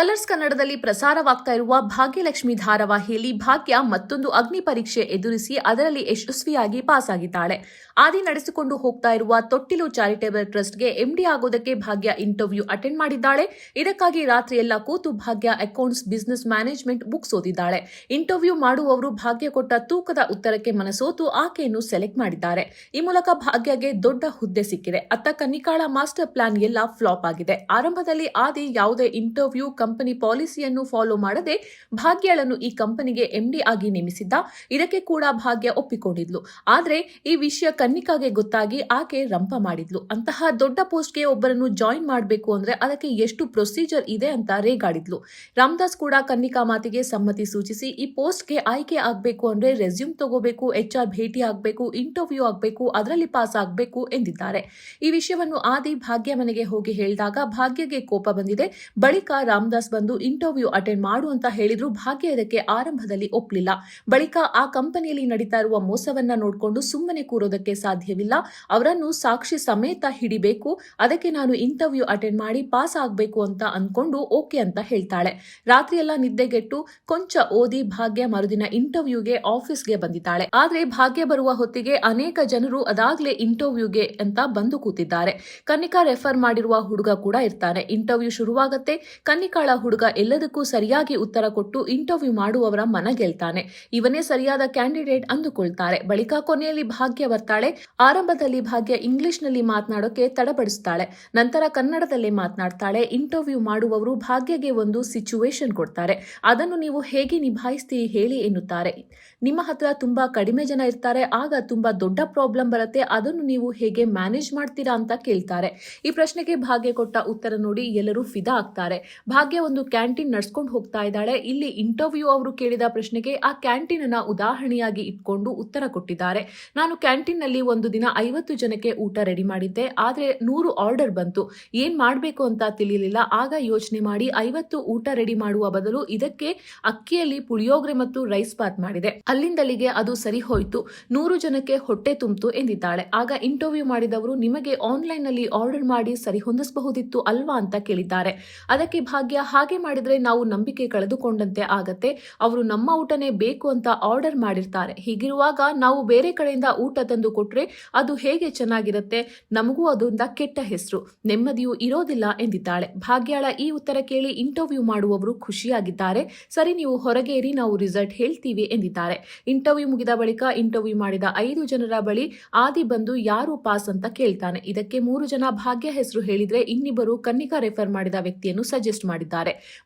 Colours ಕನ್ನಡದಲ್ಲಿ ಪ್ರಸಾರವಾಗ್ತಾ ಇರುವ ಭಾಗ್ಯಲಕ್ಷ್ಮಿ ಧಾರಾವಾಹಿಯಲ್ಲಿ ಭಾಗ್ಯ ಮತ್ತೊಂದು ಅಗ್ನಿ ಪರೀಕ್ಷೆ ಎದುರಿಸಿ ಅದರಲ್ಲಿ ಯಶಸ್ವಿಯಾಗಿ ಪಾಸ್ ಆಗಿದ್ದಾಳೆ ಆದಿ ನಡೆಸಿಕೊಂಡು ಹೋಗ್ತಾ ಇರುವ ತೊಟ್ಟಿಲು ಚಾರಿಟೇಬಲ್ ಟ್ರಸ್ಟ್ಗೆ ಎಂಡಿ ಆಗೋದಕ್ಕೆ ಭಾಗ್ಯ ಇಂಟರ್ವ್ಯೂ ಅಟೆಂಡ್ ಮಾಡಿದ್ದಾಳೆ. ಇದಕ್ಕಾಗಿ ರಾತ್ರಿ ಎಲ್ಲ ಕೂತು Bhagya accounts business management books ಓದಿದ್ದಾಳೆ interview ಮಾಡುವವರು ಭಾಗ್ಯ ಕೊಟ್ಟ ತೂಕದ ಉತ್ತರಕ್ಕೆ ಮನಸೋತು ಆಕೆಯನ್ನು ಸೆಲೆಕ್ಟ್ ಮಾಡಿದ್ದಾರೆ. ಈ ಮೂಲಕ ಭಾಗ್ಯಗೆ ದೊಡ್ಡ ಹುದ್ದೆ ಸಿಕ್ಕಿದೆ. ಅತ್ತ ಕನ್ನಿಕಾಳ ಮಾಸ್ಟರ್ ಪ್ಲಾನ್ ಎಲ್ಲ ಫ್ಲಾಪ್ ಆಗಿದೆ. ಆರಂಭದಲ್ಲಿ ಆದಿ ಯಾವುದೇ ಇಂಟರ್ವ್ಯೂ ಕಂಪನಿ ಪಾಲಿಸಿಯನ್ನು ಫಾಲೋ ಮಾಡದೆ ಭಾಗ್ಯಳನ್ನು ಈ ಕಂಪನಿಗೆ ಎಂಡಿ ಆಗಿ ನೇಮಿಸಿದ್ದ. ಇದಕ್ಕೆ ಕೂಡ ಭಾಗ್ಯ ಒಪ್ಪಿಕೊಂಡಿದ್ಲು. ಆದರೆ ಈ ವಿಷಯ ಕನ್ನಿಕಾಗೆ ಗೊತ್ತಾಗಿ ಆಕೆ ರಂಪ ಮಾಡಿದ್ಲು. ಅಂತಹ ದೊಡ್ಡ ಪೋಸ್ಟ್ಗೆ ಒಬ್ಬರನ್ನು ಜಾಯಿನ್ ಮಾಡಬೇಕು ಅಂದ್ರೆ ಅದಕ್ಕೆ ಎಷ್ಟು ಪ್ರೊಸೀಜರ್ ಇದೆ ಅಂತ ರೇಗಾಡಿದ್ಲು. ರಾಮದಾಸ್ ಕೂಡ ಕನ್ನಿಕಾ ಮಾತಿಗೆ ಸಮ್ಮತಿ ಸೂಚಿಸಿ, ಈ ಪೋಸ್ಟ್ಗೆ ಆಯ್ಕೆ ಆಗಬೇಕು ಅಂದ್ರೆ ರೆಸ್ಯೂಮ್ ತಗೋಬೇಕು ಎಚ್ ಆರ್ ಭೇಟಿ ಆಗಬೇಕು, ಇಂಟರ್ವ್ಯೂ ಆಗಬೇಕು, ಅದರಲ್ಲಿ ಪಾಸ್ ಆಗಬೇಕು ಎಂದಿದ್ದಾರೆ. ಈ ವಿಷಯವನ್ನು ಆದಿ ಭಾಗ್ಯ ಮನೆಗೆ ಹೋಗಿ ಹೇಳಿದಾಗ ಭಾಗ್ಯಗೆ ಕೋಪ ಬಂದಿದೆ. ಬಳಿಕ ರಾಮದಾಸ್ ಬಂದು ಇಂಟರ್ವ್ಯೂ ಅಟೆಂಡ್ ಮಾಡು ಅಂತ ಹೇಳಿದ್ರು. ಭಾಗ್ಯ ಇದಕ್ಕೆ ಆರಂಭದಲ್ಲಿ ಒಪ್ಪಲಿಲ್ಲ ಬಳಿಕ ಆ ಕಂಪನಿಯಲ್ಲಿ ನಡೀತಾ ಇರುವ ಮೋಸವನ್ನ ನೋಡಿಕೊಂಡು ಸುಮ್ಮನೆ ಕೂರೋದಕ್ಕೆ ಸಾಧ್ಯವಿಲ್ಲ. ಅವರನ್ನು ಸಾಕ್ಷಿ ಸಮೇತ ಹಿಡಿಬೇಕು. ಅದಕ್ಕೆ ನಾನು ಇಂಟರ್ವ್ಯೂ ಅಟೆಂಡ್ ಮಾಡಿ ಪಾಸ್ ಆಗಬೇಕು ಅಂತ ಅಂದ್ಕೊಂಡು ಓಕೆ ಅಂತ ಹೇಳ್ತಾಳೆ. ರಾತ್ರಿಯೆಲ್ಲ ನಿದ್ದೆಗೆಟ್ಟು ಕೊಂಚ ಓದಿ ಭಾಗ್ಯ ಮರುದಿನ ಇಂಟರ್ವ್ಯೂಗೆ ಆಫೀಸ್ಗೆ ಬಂದಿದ್ದಾಳೆ. ಆದ್ರೆ ಭಾಗ್ಯ ಬರುವ ಹೊತ್ತಿಗೆ ಅನೇಕ ಜನರು ಅದಾಗ್ಲೇ ಇಂಟರ್ವ್ಯೂಗೆ ಅಂತ ಬಂದು ಕೂತಿದ್ದಾರೆ. ಕನ್ನಿಕಾ ರೆಫರ್ ಮಾಡಿರುವ ಹುಡುಗ ಕೂಡ ಇರ್ತಾನೆ. ಇಂಟರ್ವ್ಯೂ ಶುರುವಾಗತ್ತೆ. ಕನ್ನಿಕಾಳ ಹುಡುಗ ಎಲ್ಲದಕ್ಕೂ ಸರಿಯಾಗಿ ಉತ್ತರ ಕೊಟ್ಟು ಇಂಟರ್ವ್ಯೂ ಮಾಡುವವರ ಮನ ಗೆಲ್ತಾನೆ. ಇವನೇ ಸರಿಯಾದ ಕ್ಯಾಂಡಿಡೇಟ್ ಅಂದುಕೊಳ್ತಾರೆ. ಬಳಿಕ ಕೊನೆಯಲ್ಲಿ ಭಾಗ್ಯ ಬರ್ತಾಳೆ. ಆರಂಭದಲ್ಲಿ ಭಾಗ್ಯ ಇಂಗ್ಲಿಷ್ನಲ್ಲಿ ಮಾತನಾಡೋಕೆ ತಡಪಡಿಸ್ತಾಳೆ. ನಂತರ ಕನ್ನಡದಲ್ಲಿ ಮಾತನಾಡ್ತಾಳೆ. ಇಂಟರ್ವ್ಯೂ ಮಾಡುವವರು ಭಾಗ್ಯಗೆ ಒಂದು ಸಿಚುವೇಶನ್ ಕೊಡ್ತಾರೆ. ಅದನ್ನು ನೀವು ಹೇಗೆ ನಿಭಾಯಿಸ್ತೀರಿ ಹೇಳಿ ಎನ್ನುತ್ತಾರೆ. ನಿಮ್ಮ ಹತ್ರ ತುಂಬಾ ಕಡಿಮೆ ಜನ ಇರ್ತಾರೆ. ಆಗ ತುಂಬಾ ದೊಡ್ಡ ಪ್ರಾಬ್ಲಮ್ ಬರುತ್ತೆ. ಅದನ್ನು ನೀವು ಹೇಗೆ ಮ್ಯಾನೇಜ್ ಮಾಡ್ತೀರಾ ಅಂತ ಕೇಳ್ತಾರೆ. ಈ ಪ್ರಶ್ನೆಗೆ ಭಾಗ್ಯ ಕೊಟ್ಟ ಉತ್ತರ ನೋಡಿ ಎಲ್ಲರೂ ಫಿದಾ ಆಗ್ತಾರೆ. ಭಾಗ್ಯ ಒಂದು ಕ್ಯಾಂಟೀನ್ ನಡ್ಸ್ಕೊಂಡು ಹೋಗ್ತಾ ಇದ್ದಾಳೆ. ಇಲ್ಲಿ ಇಂಟರ್ವ್ಯೂ ಅವರು ಕೇಳಿದ ಪ್ರಶ್ನೆಗೆ ಆ ಕ್ಯಾಂಟೀನ್ ಅನ್ನ ಉದಾಹರಣೆಯಾಗಿ ಇಟ್ಕೊಂಡು ಉತ್ತರ ಕೊಟ್ಟಿದ್ದಾರೆ. ನಾನು ಕ್ಯಾಂಟೀನ್ನಲ್ಲಿ ಒಂದು ದಿನ ಐವತ್ತು ಜನಕ್ಕೆ ಊಟ ರೆಡಿ ಮಾಡಿದ್ದೆ. ಆದ್ರೆ ನೂರು ಆರ್ಡರ್ ಬಂತು. ಏನ್ ಮಾಡಬೇಕು ಅಂತ ತಿಳಿಯಲಿಲ್ಲ ಆಗ ಯೋಚನೆ ಮಾಡಿ ಐವತ್ತು ಊಟ ರೆಡಿ ಮಾಡುವ ಬದಲು ಇದಕ್ಕೆ ಅಕ್ಕಿಯಲ್ಲಿ ಪುಳಿಯೋಗರೆ ಮತ್ತು ರೈಸ್ ಬಾತ್ ಮಾಡಿದೆ. ಅಲ್ಲಿಂದಲ್ಲಿಗೆ ಅದು ಸರಿ ಹೋಯ್ತು. ನೂರು ಜನಕ್ಕೆ ಹೊಟ್ಟೆ ತುಂಬಿತು ಎಂದಿದ್ದಾಳೆ. ಆಗ ಇಂಟರ್ವ್ಯೂ ಮಾಡಿದವರು, ನಿಮಗೆ ಆನ್ಲೈನ್ನಲ್ಲಿ ಆರ್ಡರ್ ಮಾಡಿ ಸರಿ ಹೊಂದಿಸಬಹುದಿತ್ತು ಅಲ್ವಾ? ಅಂತ ಕೇಳಿದ್ದಾರೆ. ಅದಕ್ಕೆ ಭಾಗ್ಯ ಹಾಗೆ ಮಾಡಿದ್ರೆ ನಾವು ನಂಬಿಕೆ ಕಳೆದುಕೊಂಡಂತೆ ಆಗತ್ತೆ. ಅವರು ನಮ್ಮ ಊಟನೇ ಬೇಕು ಅಂತ ಆರ್ಡರ್ ಮಾಡಿರ್ತಾರೆ. ಹೀಗಿರುವಾಗ ನಾವು ಬೇರೆ ಕಡೆಯಿಂದ ಊಟ ತಂದು ಕೊಟ್ರೆ ಅದು ಹೇಗೆ ಚೆನ್ನಾಗಿರುತ್ತೆ? ನಮಗೂ ಅದೊಂದ ಕೆಟ್ಟ ಹೆಸರು. ನೆಮ್ಮದಿಯು ಇರೋದಿಲ್ಲ ಎಂದಿದ್ದಾಳೆ. ಭಾಗ್ಯಾಳ ಈ ಉತ್ತರ ಕೇಳಿ ಇಂಟರ್ವ್ಯೂ ಮಾಡುವವರು ಖುಷಿಯಾಗಿದ್ದಾರೆ. ಸರಿ, ನೀವು ಹೊರಗೆ ನಾವು ರಿಸಲ್ಟ್ ಹೇಳ್ತೀವಿ ಎಂದಿದ್ದಾರೆ. ಇಂಟರ್ವ್ಯೂ ಮುಗಿದ ಬಳಿಕ ಇಂಟರ್ವ್ಯೂ ಮಾಡಿದ ಐದು ಜನರ ಬಳಿ ಆದಿ ಬಂದು ಯಾರು ಪಾಸ್ ಅಂತ ಕೇಳ್ತಾನೆ. ಇದಕ್ಕೆ ಮೂರು ಜನ ಭಾಗ್ಯ ಹೆಸರು ಹೇಳಿದ್ರೆ ಇನ್ನಿಬ್ಬರು ಕನ್ನಿಕಾ ರೆಫರ್ ಮಾಡಿದ ವ್ಯಕ್ತಿಯನ್ನು ಸಜೆಸ್ಟ್ ಮಾಡಿದ್ದಾರೆ.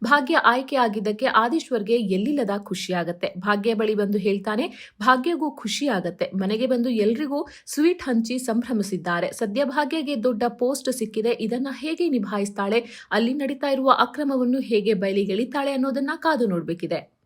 ಭಾಗ್ಯ ಆಯ್ಕೆ ಆಗಿದ್ದಕ್ಕೆ ಆದೀಶ್ವರ್ಗೆ ಎಲ್ಲಿಲ್ಲದ ಖುಷಿಯಾಗತ್ತೆ? ಭಾಗ್ಯ ಬಳಿ ಬಂದು ಹೇಳ್ತಾನೆ, ಭಾಗ್ಯಗೂ ಖುಷಿ ಆಗತ್ತೆ ಮನೆಗೆ ಬಂದು ಎಲ್ರಿಗೂ ಸ್ವೀಟ್ ಹಂಚಿ ಸಂಭ್ರಮಿಸಿದ್ದಾರೆ. ಸದ್ಯ ಭಾಗ್ಯಗೆ ದೊಡ್ಡ ಪೋಸ್ಟ್ ಸಿಕ್ಕಿದೆ. ಇದನ್ನ ಹೇಗೆ ನಿಭಾಯಿಸ್ತಾಳೆ? ಅಲ್ಲಿ ನಡೀತಾ ಇರುವ ಅಕ್ರಮವನ್ನು ಹೇಗೆ ಬಯಲಿಗೆಳಿತಾಳೆ ಅನ್ನೋದನ್ನ ಕಾದು ನೋಡ್ಬೇಕಿದೆ.